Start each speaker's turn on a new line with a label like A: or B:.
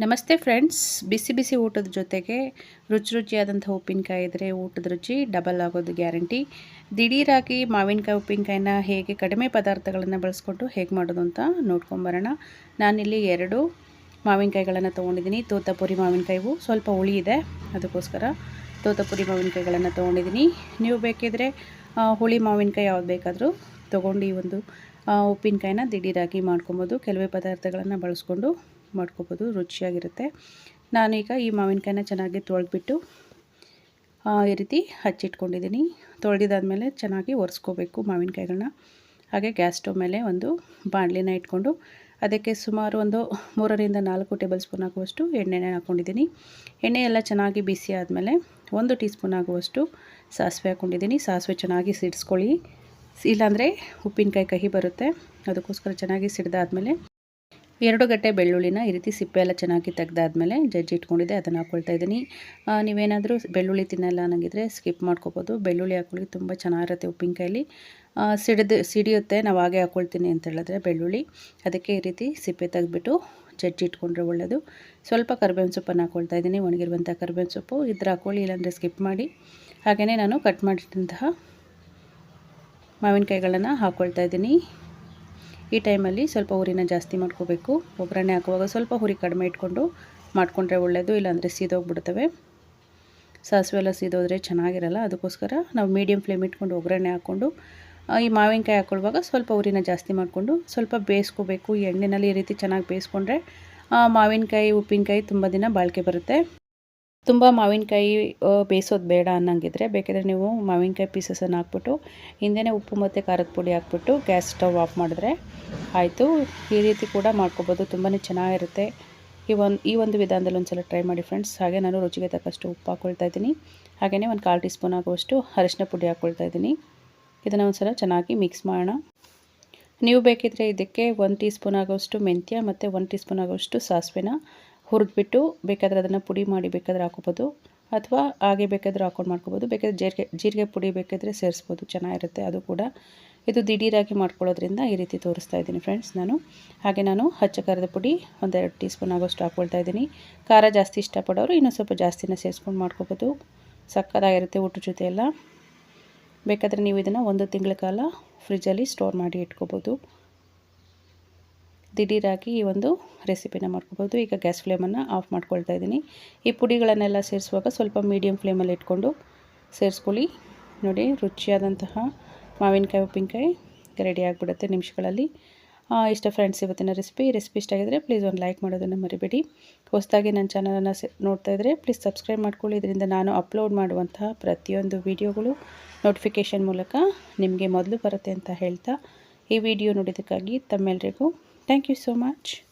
A: ನಮಸ್ತೆ ಫ್ರೆಂಡ್ಸ್. ಬಿಸಿ ಬಿಸಿ ಊಟದ ಜೊತೆಗೆ ರುಚಿ ರುಚಿಯಾದಂಥ ಉಪ್ಪಿನಕಾಯಿ ಇದ್ದರೆ ಊಟದ ರುಚಿ ಡಬಲ್ ಆಗೋದು ಗ್ಯಾರಂಟಿ ದಿಢೀರಾಗಿ ಮಾವಿನಕಾಯಿ ಉಪ್ಪಿನಕಾಯಿನ ಹೇಗೆ ಕಡಿಮೆ ಪದಾರ್ಥಗಳನ್ನು ಬಳಸ್ಕೊಂಡು ಹೇಗೆ ಮಾಡೋದು ಅಂತ ನೋಡ್ಕೊಂಬರೋಣ ನಾನಿಲ್ಲಿ ಎರಡು ಮಾವಿನಕಾಯಿಗಳನ್ನು ತೊಗೊಂಡಿದ್ದೀನಿ. ತೋತಾಪುರಿ ಮಾವಿನಕಾಯಿವು ಸ್ವಲ್ಪ ಹುಳಿ ಇದೆ, ಅದಕ್ಕೋಸ್ಕರ ತೋತಾಪುರಿ ಮಾವಿನಕಾಯಿಗಳನ್ನು ತೊಗೊಂಡಿದ್ದೀನಿ. ನೀವು ಬೇಕಿದ್ರೆ ಹುಳಿ ಮಾವಿನಕಾಯಿ ಯಾವ್ದು ಬೇಕಾದರೂ ತೊಗೊಂಡು ಈ ಒಂದು ಉಪ್ಪಿನಕಾಯಿನ ದಿಢೀರಾಗಿ ಮಾಡ್ಕೊಬೋದು. ಕೆಲವೇ ಪದಾರ್ಥಗಳನ್ನು ಬಳಸ್ಕೊಂಡು ಮಾಡ್ಕೋಬೋದು, ರುಚಿಯಾಗಿರುತ್ತೆ. ನಾನೀಗ ಈ ಮಾವಿನಕಾಯಿನ ಚೆನ್ನಾಗಿ ತೊಳೆದ್ಬಿಟ್ಟು ಈ ರೀತಿ ಹಚ್ಚಿಟ್ಕೊಂಡಿದ್ದೀನಿ ತೊಳೆದಿದ್ದಾದಮೇಲೆ ಚೆನ್ನಾಗಿ ಒರೆಸ್ಕೋಬೇಕು ಮಾವಿನಕಾಯಿಗಳನ್ನ ಹಾಗೆ ಗ್ಯಾಸ್ ಸ್ಟವ್ ಮೇಲೆ ಒಂದು ಬಾಣಲಿನ ಇಟ್ಕೊಂಡು, ಅದಕ್ಕೆ ಸುಮಾರು ಒಂದು ಮೂರರಿಂದ ನಾಲ್ಕು ಟೇಬಲ್ ಸ್ಪೂನ್ ಆಗುವಷ್ಟು ಎಣ್ಣೆನ ಹಾಕ್ಕೊಂಡಿದ್ದೀನಿ ಎಣ್ಣೆ ಎಲ್ಲ ಚೆನ್ನಾಗಿ ಬಿಸಿ ಆದಮೇಲೆ ಒಂದು ಟೀ ಸ್ಪೂನ್ ಆಗುವಷ್ಟು ಸಾಸಿವೆ ಹಾಕ್ಕೊಂಡಿದ್ದೀನಿ ಸಾಸಿವೆ ಚೆನ್ನಾಗಿ ಸಿಡಿಸ್ಕೊಳ್ಳಿ. ಇಲ್ಲಾಂದರೆ ಉಪ್ಪಿನಕಾಯಿ ಕಹಿ ಬರುತ್ತೆ. ಅದಕ್ಕೋಸ್ಕರ ಚೆನ್ನಾಗಿ ಸಿಡ್ದಾದ್ಮೇಲೆ ಎರಡು ಗಟ್ಟೆ ಬೆಳ್ಳುಳ್ಳಿನ ಈ ರೀತಿ ಸಿಪ್ಪೆ ಎಲ್ಲ ಚೆನ್ನಾಗಿ ತೆಗ್ದಾದ್ಮೇಲೆ ಜಜ್ಜಿ ಇಟ್ಕೊಂಡಿದ್ದೆ, ಅದನ್ನು ಹಾಕ್ಕೊಳ್ತಾ ಇದ್ದೀನಿ. ನೀವೇನಾದರೂ ಬೆಳ್ಳುಳ್ಳಿ ತಿನ್ನಲ್ಲ ಅನ್ನಂಗಿದ್ರೆ ಸ್ಕಿಪ್ ಮಾಡ್ಕೋಬೋದು. ಬೆಳ್ಳುಳ್ಳಿ ಹಾಕೊಳ್ಳಿ ತುಂಬ ಚೆನ್ನಾಗಿರುತ್ತೆ ಉಪ್ಪಿನಕಾಯಲ್ಲಿ. ಸಿಡಿದು, ಸಿಡಿಯುತ್ತೆ, ನಾವು ಹಾಗೆ ಹಾಕ್ಕೊಳ್ತೀನಿ ಅಂತ ಹೇಳಿದ್ರೆ ಬೆಳ್ಳುಳ್ಳಿ. ಅದಕ್ಕೆ ಈ ರೀತಿ ಸಿಪ್ಪೆ ತೆಗೆದ್ಬಿಟ್ಟು ಜಜ್ಜಿ ಇಟ್ಕೊಂಡ್ರೆ ಒಳ್ಳೆಯದು ಸ್ವಲ್ಪ ಕರ್ಬೇವಿನ ಸೊಪ್ಪನ್ನು ಹಾಕ್ಕೊಳ್ತಾ ಇದ್ದೀನಿ ಒಣಗಿರುವಂಥ ಕರ್ಬೇವಿನ ಸೊಪ್ಪು. ಇದ್ರ ಹಾಕ್ಕೊಳ್ಳಿ ಇಲ್ಲಾಂದರೆ ಸ್ಕಿಪ್ ಮಾಡಿ. ಹಾಗೆಯೇ ನಾನು ಕಟ್ ಮಾಡಿಟ್ಟಂತಹ ಮಾವಿನಕಾಯಿಗಳನ್ನು ಹಾಕ್ಕೊಳ್ತಾ ಇದ್ದೀನಿ. ಈ ಟೈಮಲ್ಲಿ ಸ್ವಲ್ಪ ಹುರಿನ ಜಾಸ್ತಿ ಮಾಡ್ಕೋಬೇಕು. ಒಗ್ಗರಣೆ ಹಾಕುವಾಗ ಸ್ವಲ್ಪ ಹುರಿ ಕಡಿಮೆ ಇಟ್ಕೊಂಡು ಮಾಡಿಕೊಂಡ್ರೆ ಒಳ್ಳೆಯದು ಇಲ್ಲಾಂದರೆ ಸೀದೋಗ್ಬಿಡ್ತವೆ. ಸಾಸಿವೆ ಎಲ್ಲ ಸೀದೋದ್ರೆ ಚೆನ್ನಾಗಿರಲ್ಲ, ಅದಕ್ಕೋಸ್ಕರ ನಾವು ಮೀಡಿಯಮ್ ಫ್ಲೇಮ್ ಇಟ್ಕೊಂಡು ಒಗ್ಗರಣೆ ಹಾಕ್ಕೊಂಡು ಈ ಮಾವಿನಕಾಯಿ ಹಾಕ್ಕೊಳ್ಳುವಾಗ ಸ್ವಲ್ಪ ಹುರಿನ ಜಾಸ್ತಿ ಮಾಡಿಕೊಂಡು ಸ್ವಲ್ಪ ಬೇಯಿಸ್ಕೋಬೇಕು. ಎಣ್ಣೆನಲ್ಲಿ ಈ ರೀತಿ ಚೆನ್ನಾಗಿ ಬೇಯಿಸ್ಕೊಂಡ್ರೆ ಮಾವಿನಕಾಯಿ, ಉಪ್ಪಿನಕಾಯಿ ತುಂಬ ದಿನ ಬಾಳಿಕೆ ಬರುತ್ತೆ. ತುಂಬ ಮಾವಿನಕಾಯಿ ಬೇಯಿಸೋದು ಬೇಡ ಅನ್ನಂಗಿದ್ರೆ ಬೇಕಿದ್ರೆ ನೀವು ಮಾವಿನಕಾಯಿ ಪೀಸಸನ್ನು ಹಾಕ್ಬಿಟ್ಟು ಹಿಂದೆ ಉಪ್ಪು ಮತ್ತು ಖಾರದ ಪುಡಿ ಹಾಕ್ಬಿಟ್ಟು ಗ್ಯಾಸ್ ಸ್ಟವ್ ಆಫ್ ಮಾಡಿದ್ರೆ ಆಯಿತು. ಈ ರೀತಿ ಕೂಡ ಮಾಡ್ಕೊಬೋದು. ತುಂಬಾ ಚೆನ್ನಾಗಿರುತ್ತೆ. ಈ ಒಂದು ಈ ಒಂದು ವಿಧಾನದಲ್ಲಿ ಒಂದು ಸಲ ಟ್ರೈ ಮಾಡಿ ಫ್ರೆಂಡ್ಸ್ ಹಾಗೆ ನಾನು ರುಚಿಗೆ ತಕ್ಕಷ್ಟು ಉಪ್ಪು ಹಾಕ್ಕೊಳ್ತಾ ಇದ್ದೀನಿ. ಹಾಗೆಯೇ ಒಂದು ಕಾಲು ಟೀ ಸ್ಪೂನ್ ಆಗುವಷ್ಟು ಅರಿಶಿನ ಪುಡಿ ಹಾಕ್ಕೊಳ್ತಾ ಇದ್ದೀನಿ. ಇದನ್ನು ಒಂದು ಸಲ ಚೆನ್ನಾಗಿ ಮಿಕ್ಸ್ ಮಾಡೋಣ. ನೀವು ಬೇಕಿದ್ರೆ ಇದಕ್ಕೆ ಒಂದು ಟೀ ಸ್ಪೂನ್ ಆಗೋಷ್ಟು ಮೆಂತ್ಯ ಮತ್ತು ಒಂದು ಟೀ ಸ್ಪೂನ್ ಆಗೋಷ್ಟು ಸಾಸಿವೆನ ಹುರಿದ್ಬಿಟ್ಟು ಬೇಕಾದರೆ ಅದನ್ನು ಪುಡಿ ಮಾಡಿ ಬೇಕಾದರೆ ಹಾಕೋಬೋದು, ಅಥವಾ ಹಾಗೆ ಬೇಕಾದರೆ ಹಾಕೊಂಡು ಮಾಡ್ಕೋಬೋದು, ಬೇಕಾದರೆ ಜೀರಿಗೆ ಜೀರಿಗೆ ಪುಡಿ ಬೇಕಾದರೆ ಸೇರಿಸ್ಬೋದು, ಚೆನ್ನಾಗಿರುತ್ತೆ ಅದು ಕೂಡ. ಇದು ದಿಢೀರಾಗಿ ಮಾಡ್ಕೊಳ್ಳೋದ್ರಿಂದ ಈ ರೀತಿ ತೋರಿಸ್ತಾ ಇದ್ದೀನಿ ಫ್ರೆಂಡ್ಸ್ ನಾನು. ಹಾಗೆ ನಾನು ಹಚ್ಚ ಖಾರದ ಪುಡಿ ಒಂದೆರಡು ಟೀ ಸ್ಪೂನ್ ಆಗೋಷ್ಟು ಹಾಕ್ಕೊಳ್ತಾ ಇದ್ದೀನಿ. ಖಾರ ಜಾಸ್ತಿ ಇಷ್ಟಪಡೋರು ಇನ್ನೂ ಸ್ವಲ್ಪ ಜಾಸ್ತಿನ ಸೇರಿಸ್ಕೊಂಡು ಮಾಡ್ಕೋಬೋದು. ಸಕ್ಕತ್ತಾಗಿರುತ್ತೆ ಊಟ ಜೊತೆ ಎಲ್ಲ. ಬೇಕಾದರೆ ನೀವು ಇದನ್ನು ಒಂದು ತಿಂಗಳ ಕಾಲ ಫ್ರಿಜ್ಜಲ್ಲಿ ಸ್ಟೋರ್ ಮಾಡಿ ಇಟ್ಕೋಬೋದು. ದಿಢೀರಾಗಿ ಈ ಒಂದು ರೆಸಿಪಿನ ಮಾಡ್ಕೋಬೋದು. ಈಗ ಗ್ಯಾಸ್ ಫ್ಲೇಮನ್ನು ಆಫ್ ಮಾಡ್ಕೊಳ್ತಾ ಇದ್ದೀನಿ. ಈ ಪುಡಿಗಳನ್ನೆಲ್ಲ ಸೇರಿಸುವಾಗ ಸ್ವಲ್ಪ ಮೀಡಿಯಮ್ ಫ್ಲೇಮಲ್ಲಿ ಇಟ್ಕೊಂಡು ಸೇರಿಸ್ಕೊಳ್ಳಿ. ನೋಡಿ, ರುಚಿಯಾದಂತಹ ಮಾವಿನಕಾಯಿ, ಉಪ್ಪಿನಕಾಯಿ ರೆಡಿ ಆಗಿಬಿಡುತ್ತೆ ನಿಮಿಷಗಳಲ್ಲಿ. ಇಷ್ಟ ಫ್ರೆಂಡ್ಸ್ ಇವತ್ತಿನ ರೆಸಿಪಿ ರೆಸಿಪಿ ಇಷ್ಟ ಆಗಿದ್ರೆ ಪ್ಲೀಸ್ ಒಂದು ಲೈಕ್ ಮಾಡೋದನ್ನು ಮರಿಬೇಡಿ. ಹೊಸದಾಗಿ ನನ್ನ ಚಾನಲನ್ನು ನೋಡ್ತಾ ಇದ್ದರೆ ಪ್ಲೀಸ್ ಸಬ್ಸ್ಕ್ರೈಬ್ ಮಾಡ್ಕೊಳ್ಳಿ. ಇದರಿಂದ ನಾನು ಅಪ್ಲೋಡ್ ಮಾಡುವಂತಹ ಪ್ರತಿಯೊಂದು ವಿಡಿಯೋಗಳು ನೋಟಿಫಿಕೇಷನ್ ಮೂಲಕ ನಿಮಗೆ ಮೊದಲು ಬರುತ್ತೆ ಅಂತ ಹೇಳ್ತಾ ಈ ವಿಡಿಯೋ ನೋಡಿದ್ದಕ್ಕಾಗಿ ತಮ್ಮೆಲ್ಲರಿಗೂ Thank you so much.